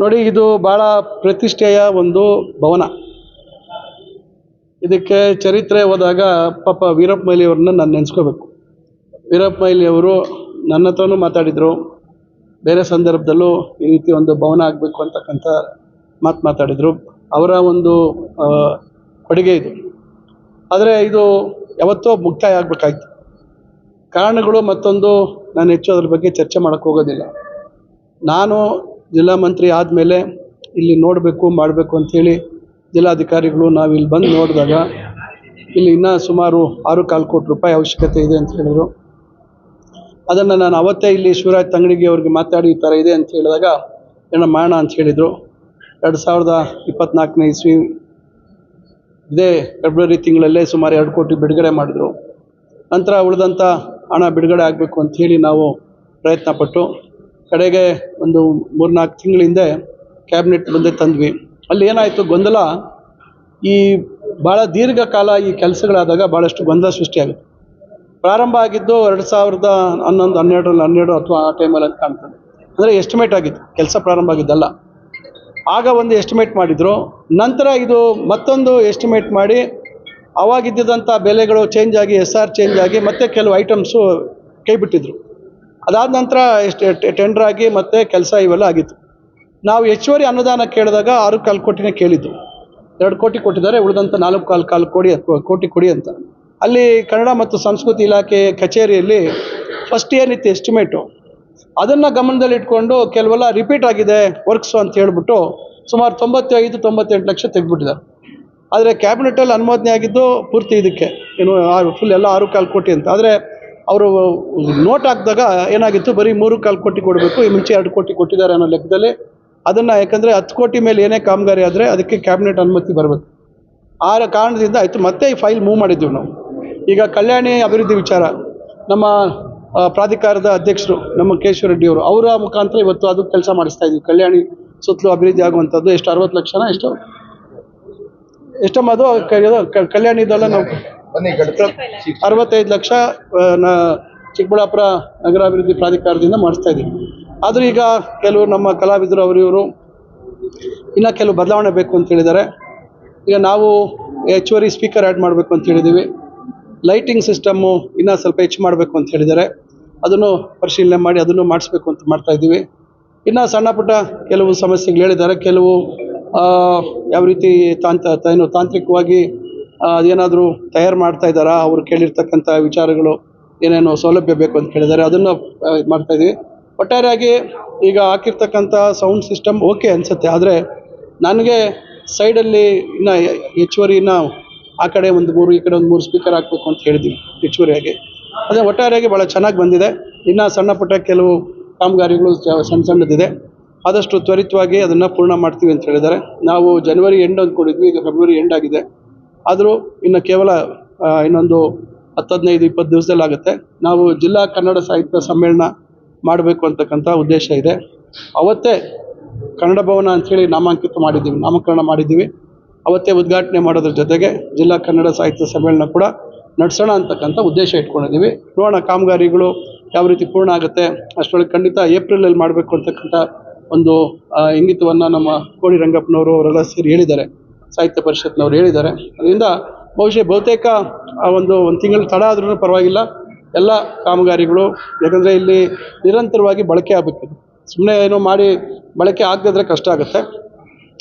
ನೋಡಿ, ಇದು ಭಾಳ ಪ್ರತಿಷ್ಠೆಯ ಒಂದು ಭವನ. ಇದಕ್ಕೆ ಚರಿತ್ರೆ ಹೋದಾಗ ಪಾಪ ವೀರಪ್ಪ ಮೈಲಿ ಅವ್ರನ್ನ ನಾನು ನೆನೆಸ್ಕೋಬೇಕು. ವೀರಪ್ಪ ಮೊಯ್ಲಿ ಅವರು ನನ್ನ ಹತ್ರನೂ ಮಾತಾಡಿದರು. ಬೇರೆ ಸಂದರ್ಭದಲ್ಲೂ ಈ ರೀತಿ ಒಂದು ಭವನ ಆಗಬೇಕು ಅಂತಕ್ಕಂಥ ಮಾತು ಮಾತಾಡಿದರು. ಅವರ ಒಂದು ಕೊಡುಗೆ ಇದು. ಆದರೆ ಇದು ಯಾವತ್ತೋ ಮುಕ್ತಾಯ ಆಗಬೇಕಾಯ್ತು. ಕಾರಣಗಳು ಮತ್ತೊಂದು ನಾನು ಹೆಚ್ಚು ಅದ್ರ ಬಗ್ಗೆ ಚರ್ಚೆ ಮಾಡೋಕ್ಕೆ ಹೋಗೋದಿಲ್ಲ. ನಾನು ಜಿಲ್ಲಾ ಮಂತ್ರಿ ಆದಮೇಲೆ ಇಲ್ಲಿ ನೋಡಬೇಕು, ಮಾಡಬೇಕು ಅಂಥೇಳಿ ಜಿಲ್ಲಾಧಿಕಾರಿಗಳು ನಾವು ಇಲ್ಲಿ ಬಂದು ನೋಡಿದಾಗ ಇಲ್ಲಿ ಇನ್ನೂ ಸುಮಾರು ಆರು ಕಾಲು ಕೋಟಿ ರೂಪಾಯಿ ಅವಶ್ಯಕತೆ ಇದೆ ಅಂತ ಹೇಳಿದರು. ಅದನ್ನು ನಾನು ಅವತ್ತೇ ಇಲ್ಲಿ ಶಿವರಾಜ್ ತಂಗಡಿಗೆ ಅವ್ರಿಗೆ ಮಾತಾಡಿ ಈ ಥರ ಇದೆ ಅಂತ ಹೇಳಿದಾಗ ಏನೋ ಮಾಡೋಣ ಅಂತ ಹೇಳಿದರು. ಎರಡು ಸಾವಿರದ ಇಪ್ಪತ್ನಾಲ್ಕನೇ ಇಸ್ವಿ ಇದೇ ಫೆಬ್ರವರಿ ತಿಂಗಳಲ್ಲೇ ಸುಮಾರು ಎರಡು ಕೋಟಿ ಬಿಡುಗಡೆ ಮಾಡಿದ್ರು. ನಂತರ ಉಳಿದಂಥ ಹಣ ಬಿಡುಗಡೆ ಆಗಬೇಕು ಅಂತ ಹೇಳಿ ನಾವು ಪ್ರಯತ್ನ ಪಟ್ಟು ಕಡೆಗೆ ಒಂದು ಮೂರ್ನಾಲ್ಕು ತಿಂಗಳ ಹಿಂದೆ ಕ್ಯಾಬಿನೆಟ್ ಮುಂದೆ ತಂದ್ವಿ. ಅಲ್ಲಿ ಏನಾಯಿತು ಗೊಂದಲ? ಈ ಭಾಳ ದೀರ್ಘಕಾಲ ಈ ಕೆಲಸಗಳಾದಾಗ ಭಾಳಷ್ಟು ಗೊಂದಲ ಸೃಷ್ಟಿಯಾಗುತ್ತೆ. ಪ್ರಾರಂಭ ಆಗಿದ್ದು ಎರಡು ಸಾವಿರದ ಹನ್ನೊಂದು, ಹನ್ನೆರಡರಲ್ಲಿ ಹನ್ನೆರಡು ಅಥವಾ ಆ ಟೈಮಲ್ಲಿ ಅಂತ ಕಾಣ್ತದೆ. ಅಂದರೆ ಎಸ್ಟಿಮೇಟ್ ಆಗಿತ್ತು. ಕೆಲಸ ಪ್ರಾರಂಭ ಆಗಿದ್ದಲ್ಲ. ಆಗ ಒಂದು ಎಸ್ಟಿಮೇಟ್ ಮಾಡಿದರು. ನಂತರ ಇದು ಮತ್ತೊಂದು ಎಸ್ಟಿಮೇಟ್ ಮಾಡಿ ಅವಾಗಿದ್ದಂಥ ಬೆಲೆಗಳು ಚೇಂಜ್ ಆಗಿ ಎಸ್ ಆರ್ ಚೇಂಜ್ ಆಗಿ ಮತ್ತೆ ಕೆಲವು ಐಟಮ್ಸು ಕೈ ಬಿಟ್ಟಿದ್ರು ಅದಾದ ನಂತರ ಎಷ್ಟು ಟೆಂಡರ್ ಆಗಿ ಮತ್ತೆ ಕೆಲಸ ಇವೆಲ್ಲ ಆಗಿತ್ತು. ನಾವು ಹೆಚ್ಚುವರಿ ಅನುದಾನ ಕೇಳಿದಾಗ ಆರು ಕಾಲು ಕೋಟಿನೇ ಕೇಳಿದ್ದು. ಎರಡು ಕೋಟಿ ಕೊಟ್ಟಿದ್ದಾರೆ ಉಳಿದಂಥ ನಾಲ್ಕು ಕಾಲು ಕಾಲು ಕೋಟಿ ಕೋಟಿ ಕೊಡಿ ಅಂತ. ಅಲ್ಲಿ ಕನ್ನಡ ಮತ್ತು ಸಂಸ್ಕೃತಿ ಇಲಾಖೆ ಕಚೇರಿಯಲ್ಲಿ ಫಸ್ಟ್ ಏನಿತ್ತು ಎಸ್ಟಿಮೇಟು ಅದನ್ನು ಗಮನದಲ್ಲಿಟ್ಕೊಂಡು ಕೆಲವೆಲ್ಲ ರಿಪೀಟ್ ಆಗಿದೆ ವರ್ಕ್ಸು ಅಂತ ಹೇಳ್ಬಿಟ್ಟು ಸುಮಾರು ತೊಂಬತ್ತೈದು, ತೊಂಬತ್ತೆಂಟು ಲಕ್ಷ ತೆಗೆದ್ಬಿಟ್ಟಿದ್ದಾರೆ. ಆದರೆ ಕ್ಯಾಬಿನೆಟಲ್ಲಿ ಅನುಮೋದನೆ ಆಗಿದ್ದು ಪೂರ್ತಿ ಇದಕ್ಕೆ. ಏನು ಫುಲ್ ಎಲ್ಲ ಆರು ಕಾಲು ಕೋಟಿ ಅಂತ. ಆದರೆ ಅವರು ನೋಟ್ ಹಾಕಿದಾಗ ಏನಾಗಿತ್ತು? ಬರೀ ಮೂರು ಕಾಲು ಕೋಟಿ ಕೊಡಬೇಕು, ಈ ಮುಂಚೆ ಎರಡು ಕೋಟಿ ಕೊಟ್ಟಿದ್ದಾರೆ ಅನ್ನೋ ಲೆಕ್ಕದಲ್ಲಿ ಅದನ್ನು ಯಾಕಂದರೆ ಹತ್ತು ಕೋಟಿ ಮೇಲೆ ಏನೇ ಕಾಮಗಾರಿ ಆದರೆ ಅದಕ್ಕೆ ಕ್ಯಾಬಿನೆಟ್ ಅನುಮತಿ ಬರಬೇಕು. ಆ ಕಾರಣದಿಂದ ಆಯಿತು, ಮತ್ತೆ ಈ ಫೈಲ್ ಮೂವ್ ಮಾಡಿದ್ದೀವಿ ನಾವು. ಈಗ ಕಲ್ಯಾಣಿ ಅಭಿವೃದ್ಧಿ ವಿಚಾರ, ನಮ್ಮ ಪ್ರಾಧಿಕಾರದ ಅಧ್ಯಕ್ಷರು, ನಮ್ಮ ಕೇಶವ ರೆಡ್ಡಿ ಅವರು ಮುಖಾಂತರ ಇವತ್ತು ಅದು ಕೆಲಸ ಮಾಡಿಸ್ತಾ ಇದ್ವಿ. ಕಲ್ಯಾಣಿ ಸುತ್ತಲೂ ಅಭಿವೃದ್ಧಿ ಆಗುವಂಥದ್ದು ಎಷ್ಟು ಅರವತ್ತು ಲಕ್ಷನ, ಎಷ್ಟು? ಎಷ್ಟಮ್ಮ ಅದು? ಕಲ್ಯಾಣಿದೆಲ್ಲ ನಾವು ಅರವತ್ತೈದು ಲಕ್ಷ ಚಿಕ್ಕಬಳ್ಳಾಪುರ ನಗರಾಭಿವೃದ್ಧಿ ಪ್ರಾಧಿಕಾರದಿಂದ ಮಾಡಿಸ್ತಾ ಇದ್ದೀವಿ. ಆದರೂ ಈಗ ಕೆಲವು ನಮ್ಮ ಕಲಾವಿದರು ಅವರು ಇವರು ಇನ್ನೂ ಕೆಲವು ಬದಲಾವಣೆ ಬೇಕು ಅಂತ ಹೇಳಿದ್ದಾರೆ. ಈಗ ನಾವು ಹೆಚ್ಚುವರಿ ಸ್ಪೀಕರ್ ಆ್ಯಡ್ ಮಾಡಬೇಕು ಅಂತ ಹೇಳಿದ್ದೀವಿ. ಲೈಟಿಂಗ್ ಸಿಸ್ಟಮ್ಮು ಇನ್ನೂ ಸ್ವಲ್ಪ ಹೆಚ್ಚು ಮಾಡಬೇಕು ಅಂತ ಹೇಳಿದ್ದಾರೆ. ಅದನ್ನು ಪರಿಶೀಲನೆ ಮಾಡಿ ಅದನ್ನು ಮಾಡಿಸ್ಬೇಕು ಅಂತ ಮಾಡ್ತಾ ಇದ್ದೀವಿ. ಇನ್ನು ಸಣ್ಣ ಪುಟ್ಟ ಕೆಲವು ಸಮಸ್ಯೆಗಳು ಹೇಳಿದ್ದಾರೆ. ಕೆಲವು ಯಾವ ರೀತಿ ತಾಂತ ಏನು ತಾಂತ್ರಿಕವಾಗಿ ಅದೇನಾದರೂ ತಯಾರು ಮಾಡ್ತಾ ಇದ್ದಾರಾ? ಅವ್ರು ಕೇಳಿರ್ತಕ್ಕಂಥ ವಿಚಾರಗಳು ಏನೇನು ಸೌಲಭ್ಯ ಬೇಕು ಅಂತ ಕೇಳಿದ್ದಾರೆ. ಅದನ್ನು ಇದು ಮಾಡ್ತಾ ಇದ್ದೀವಿ. ಒಟ್ಟಾರೆಯಾಗಿ ಈಗ ಹಾಕಿರ್ತಕ್ಕಂಥ ಸೌಂಡ್ ಸಿಸ್ಟಮ್ ಓಕೆ ಅನಿಸುತ್ತೆ. ಆದರೆ ನನಗೆ ಸೈಡಲ್ಲಿ ಇನ್ನು ಹೆಚ್ಚುವರಿ ಇನ್ನು ಆ ಕಡೆ ಒಂದು ಮೂರು, ಈ ಕಡೆ ಒಂದು ಮೂರು ಸ್ಪೀಕರ್ ಹಾಕಬೇಕು ಅಂತ ಹೇಳಿದ್ವಿ ಹೆಚ್ಚುವರಿಯಾಗಿ. ಅದೇ ಒಟ್ಟಾರೆಯಾಗಿ ಭಾಳ ಚೆನ್ನಾಗಿ ಬಂದಿದೆ. ಇನ್ನು ಸಣ್ಣ ಪುಟ್ಟ ಕೆಲವು ಕಾಮಗಾರಿಗಳು ಸಣ್ಣ ಸಣ್ಣದಿದೆ. ಆದಷ್ಟು ತ್ವರಿತವಾಗಿ ಅದನ್ನು ಪೂರ್ಣ ಮಾಡ್ತೀವಿ ಅಂತ ಹೇಳಿದ್ದಾರೆ. ನಾವು ಜನವರಿ ಎಂಡ್ ಅಂದ್ಕೊಂಡಿದ್ವಿ. ಈಗ ಫೆಬ್ರವರಿ ಎಂಡ್ ಆಗಿದೆ. ಆದರೂ ಇನ್ನು ಕೇವಲ ಇನ್ನೊಂದು ಹತ್ತು ಹದಿನೈದು ಇಪ್ಪತ್ತು ದಿವಸದಲ್ಲಿ ಆಗುತ್ತೆ ನಾವು ಜಿಲ್ಲಾ ಕನ್ನಡ ಸಾಹಿತ್ಯ ಸಮ್ಮೇಳನ ಮಾಡಬೇಕು ಅಂತಕ್ಕಂಥ ಉದ್ದೇಶ ಇದೆ. ಅವತ್ತೇ ಕನ್ನಡ ಭವನ ಅಂಥೇಳಿ ನಾಮಾಂಕಿತ ಮಾಡಿದ್ದೀವಿ, ನಾಮಕರಣ ಮಾಡಿದ್ದೀವಿ. ಅವತ್ತೇ ಉದ್ಘಾಟನೆ ಮಾಡೋದ್ರ ಜೊತೆಗೆ ಜಿಲ್ಲಾ ಕನ್ನಡ ಸಾಹಿತ್ಯ ಸಮ್ಮೇಳನ ಕೂಡ ನಡೆಸೋಣ ಅಂತಕ್ಕಂಥ ಉದ್ದೇಶ ಇಟ್ಕೊಂಡಿದ್ದೀವಿ. ನೋಡೋಣ ಕಾಮಗಾರಿಗಳು ಯಾವ ರೀತಿ ಪೂರ್ಣ ಆಗುತ್ತೆ. ಅಷ್ಟರೊಳಗೆ ಖಂಡಿತ ಏಪ್ರಿಲಲ್ಲಿ ಮಾಡಬೇಕು ಅಂತಕ್ಕಂಥ ಒಂದು ಇಂಗಿತವನ್ನು ನಮ್ಮ ಕೋಡಿ ರಂಗಪ್ಪನವರು ಅವರೆಲ್ಲ ಸೇರಿ ಹೇಳಿದ್ದಾರೆ. ಸಾಹಿತ್ಯ ಪರಿಷತ್ನವ್ರು ಹೇಳಿದ್ದಾರೆ. ಅದರಿಂದ ಬಹುಶಃ ಬಹುತೇಕ ಆ ಒಂದು ಒಂದು ತಿಂಗಳು ತಡ ಆದ್ರೂ ಪರವಾಗಿಲ್ಲ. ಎಲ್ಲ ಕಾಮಗಾರಿಗಳು, ಯಾಕಂದರೆ ಇಲ್ಲಿ ನಿರಂತರವಾಗಿ ಬಳಕೆ ಆಗಬೇಕು ಸುಮ್ಮನೆ ಏನೋ ಮಾಡಿ ಬಳಕೆ ಆಗದಿದ್ರೆ ಕಷ್ಟ ಆಗುತ್ತೆ.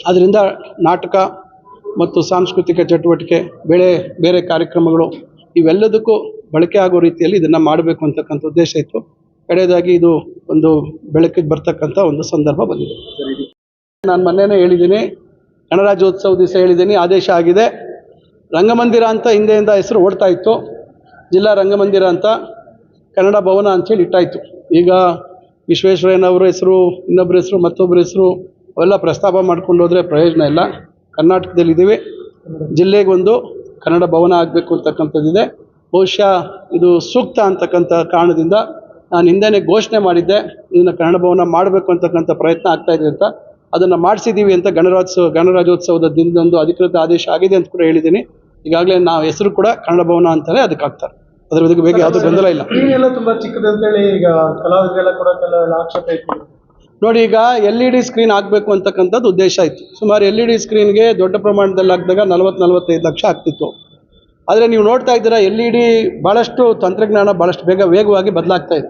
ಅದರಿಂದ ನಾಟಕ ಮತ್ತು ಸಾಂಸ್ಕೃತಿಕ ಚಟುವಟಿಕೆ ಬೇರೆ ಬೇರೆ ಕಾರ್ಯಕ್ರಮಗಳು ಇವೆಲ್ಲದಕ್ಕೂ ಬಳಕೆ ಆಗೋ ರೀತಿಯಲ್ಲಿ ಇದನ್ನು ಮಾಡಬೇಕು ಅಂತಕ್ಕಂಥ ಉದ್ದೇಶ ಇತ್ತು. ಕಡೆಯದಾಗಿ ಇದು ಒಂದು ಬೆಳಕಿಗೆ ಬರ್ತಕ್ಕಂಥ ಒಂದು ಸಂದರ್ಭ ಬಂದಿದೆ. ನಾನು ಮೊನ್ನೆನೇ ಹೇಳಿದ್ದೀನಿ ಗಣರಾಜ್ಯೋತ್ಸವ ದಿವಸ ಹೇಳಿದ್ದೀನಿ, ಆದೇಶ ಆಗಿದೆ. ರಂಗಮಂದಿರ ಅಂತ ಹಿಂದೆಯಿಂದ ಹೆಸರು ಓಡ್ತಾ ಇತ್ತು. ಜಿಲ್ಲಾ ರಂಗಮಂದಿರ ಅಂತ ಕನ್ನಡ ಭವನ ಅಂಥೇಳಿ ಇಟ್ಟಾಯಿತು. ಈಗ ವಿಶ್ವೇಶ್ವರಯ್ಯನವರ ಹೆಸರು ಇನ್ನೊಬ್ಬರ ಹೆಸರು ಮತ್ತೊಬ್ಬರ ಹೆಸರು, ಅವೆಲ್ಲ ಪ್ರಸ್ತಾಪ ಮಾಡ್ಕೊಂಡು ಹೋದರೆ ಪ್ರಯೋಜನ ಇಲ್ಲ. ಕರ್ನಾಟಕದಲ್ಲಿದ್ದೀವಿ. ಜಿಲ್ಲೆಗೊಂದು ಕನ್ನಡ ಭವನ ಆಗಬೇಕು ಅಂತಕ್ಕಂಥದ್ದಿದೆ. ಬಹುಶಃ ಇದು ಸೂಕ್ತ ಅಂತಕ್ಕಂಥ ಕಾರಣದಿಂದ ನಾನು ಹಿಂದೆನೇ ಘೋಷಣೆ ಮಾಡಿದ್ದೆ, ಇದನ್ನು ಕನ್ನಡ ಭವನ ಮಾಡಬೇಕು ಅಂತಕ್ಕಂಥ ಪ್ರಯತ್ನ ಆಗ್ತಾಯಿದೆ ಅಂತ ಅದನ್ನು ಮಾಡಿಸಿದ್ದೀವಿ ಅಂತ ಗಣರಾಜ್ಯೋತ್ಸವ ಗಣರಾಜ್ಯೋತ್ಸವದ ದಿನದಂದು ಅಧಿಕೃತ ಆದೇಶ ಆಗಿದೆ ಅಂತ ಕೂಡ ಹೇಳಿದ್ದೀನಿ. ಈಗಾಗಲೇ ನಾವು ಹೆಸರು ಕೂಡ ಕನ್ನಡ ಭವನ ಅಂತಲೇ ಅದಕ್ಕೆ ಹಾಕ್ತಾರೆ. ಅದ್ರ ಬಗ್ಗೆ ಬೇಗ ಯಾವುದೂ ಗೊಂದಲ ಇಲ್ಲ. ಎಲ್ಲ ತುಂಬಾ ಚಿಕ್ಕದು ಅಂತೇಳಿ ಈಗ ಕಲಾವಿದರೆಲ್ಲ ಕೂಡ ಕೆಲವೆಲ್ಲ ಆಕ್ಷೇಪ ಇತ್ತು. ನೋಡಿ ಈಗ ಎಲ್ ಇ ಡಿ ಸ್ಕ್ರೀನ್ ಆಗಬೇಕು ಅಂತಕ್ಕಂಥದ್ದು ಉದ್ದೇಶ ಇತ್ತು. ಸುಮಾರು ಎಲ್ ಇ ಡಿ ಸ್ಕ್ರೀನ್ಗೆ ದೊಡ್ಡ ಪ್ರಮಾಣದಲ್ಲಿ ಹಾಕಿದಾಗ ನಲವತ್ತು ನಲವತ್ತೈದು ಲಕ್ಷ ಆಗ್ತಿತ್ತು. ಆದರೆ ನೀವು ನೋಡ್ತಾ ಇದ್ದೀರಾ ಎಲ್ ಇ ಡಿ ಭಾಳಷ್ಟು ತಂತ್ರಜ್ಞಾನ ಭಾಳಷ್ಟು ಬೇಗ ವೇಗವಾಗಿ ಬದಲಾಗ್ತಾ ಇದೆ.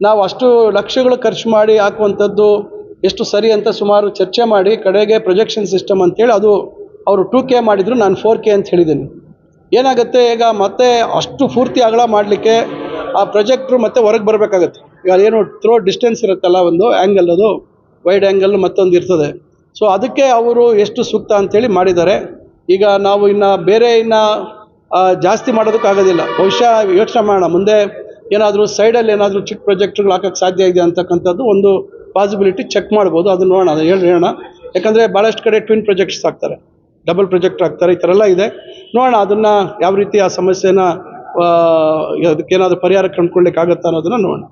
ನಾವು ಅಷ್ಟು ಲಕ್ಷಗಳು ಖರ್ಚು ಮಾಡಿ ಹಾಕುವಂಥದ್ದು ಎಷ್ಟು ಸರಿ ಅಂತ ಸುಮಾರು ಚರ್ಚೆ ಮಾಡಿ ಕಡೆಗೆ ಪ್ರೊಜೆಕ್ಷನ್ ಸಿಸ್ಟಮ್ ಅಂತೇಳಿ ಅದು ಅವರು ಟೂ ಕೆ ಮಾಡಿದರು, ನಾನು ಫೋರ್ ಕೆ ಅಂತ ಹೇಳಿದ್ದೀನಿ. ಏನಾಗುತ್ತೆ ಈಗ ಮತ್ತೆ ಅಷ್ಟು ಪೂರ್ತಿ ಅಗಲ ಮಾಡಲಿಕ್ಕೆ ಆ ಪ್ರೊಜೆಕ್ಟ್ರು ಮತ್ತೆ ಹೊರಗೆ ಬರಬೇಕಾಗತ್ತೆ. ಈಗ ಏನು ಥ್ರೋ ಡಿಸ್ಟೆನ್ಸ್ ಇರುತ್ತಲ್ಲ ಒಂದು ಆ್ಯಂಗಲ್ ಅದು ವೈಡ್ ಆ್ಯಂಗಲ್ ಮತ್ತೊಂದು ಇರ್ತದೆ. ಸೊ ಅದಕ್ಕೆ ಅವರು ಎಷ್ಟು ಸೂಕ್ತ ಅಂತೇಳಿ ಮಾಡಿದ್ದಾರೆ. ಈಗ ನಾವು ಇನ್ನು ಬೇರೆ ಇನ್ನು ಜಾಸ್ತಿ ಮಾಡೋದಕ್ಕಾಗೋದಿಲ್ಲ. ಬಹುಶಃ ಯೋಚನೆ ಮಾಡೋಣ. ಮುಂದೆ ಏನಾದರೂ ಸೈಡಲ್ಲಿ ಏನಾದರೂ ಚಿಕ್ಕ ಪ್ರೊಜೆಕ್ಟ್ಗಳು ಹಾಕೋಕ್ಕೆ ಸಾಧ್ಯ ಇದೆ ಅಂತಕ್ಕಂಥದ್ದು ಒಂದು ಪಾಸಿಬಿಲಿಟಿ ಚೆಕ್ ಮಾಡ್ಬೋದು ಅದನ್ನ ನೋಡೋಣ ಅದು ಹೇಳಿ ಹೇಳೋಣ. ಯಾಕಂದರೆ ಭಾಳಷ್ಟು ಕಡೆ ಟ್ವಿನ್ ಪ್ರೊಜೆಕ್ಟ್ಸ್ ಹಾಕ್ತಾರೆ ಡಬಲ್ ಪ್ರೊಜೆಕ್ಟ್ ಹಾಕ್ತಾರೆ ಈ ಥರ ಎಲ್ಲ ಇದೆ. ನೋಡೋಣ ಅದನ್ನು ಯಾವ ರೀತಿ ಆ ಸಮಸ್ಯೆನ ಅದಕ್ಕೇನಾದರೂ ಪರಿಹಾರ ಕಂಡುಕೊಳ್ಳಿಕ್ಕೆ ಆಗುತ್ತಾ ಅನ್ನೋದನ್ನ ನೋಡೋಣ.